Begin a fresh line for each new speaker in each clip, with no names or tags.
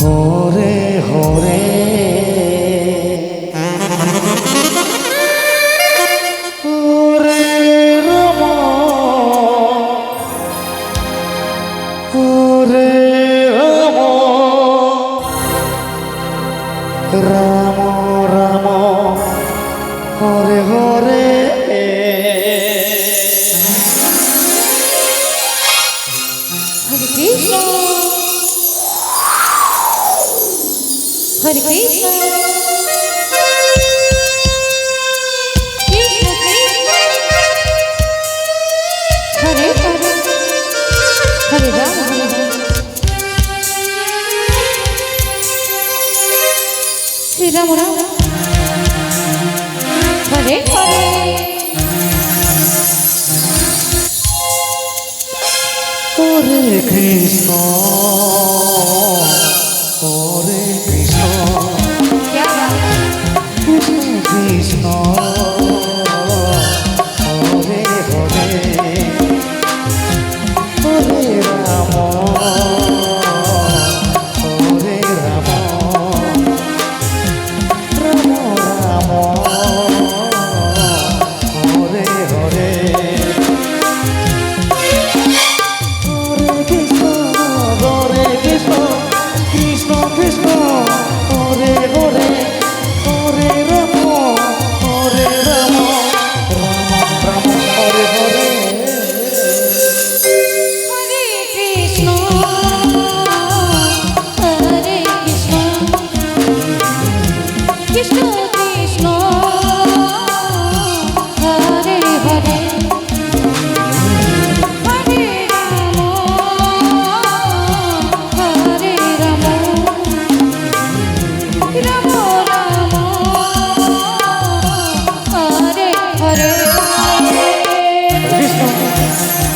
Hare Hare. হরে রম। হরে রম। Ram Ram. হরে। হরে
Krishna. হরে Krishna. Hare Hare. Ram হরে Shriram Ram Hare Hare.
Hare Krishna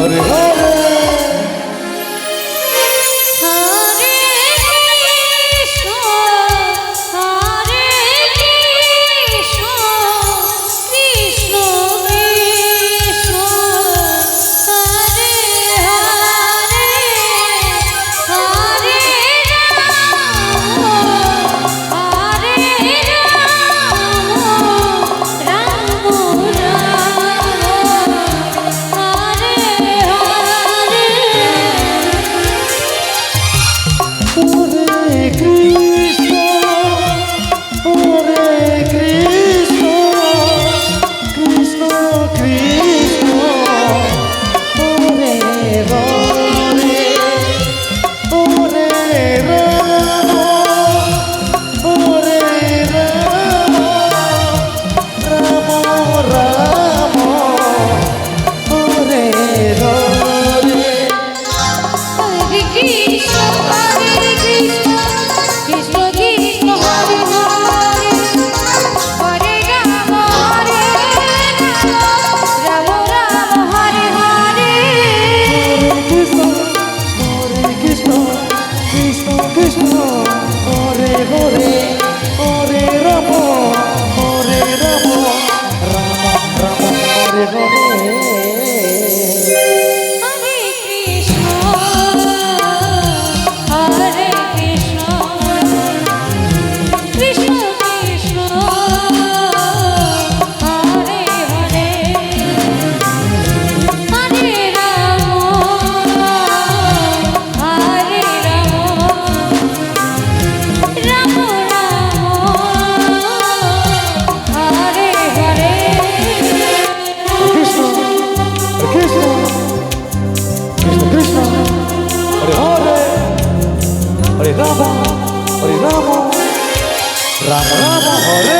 Hare Hare Ram Ram হরে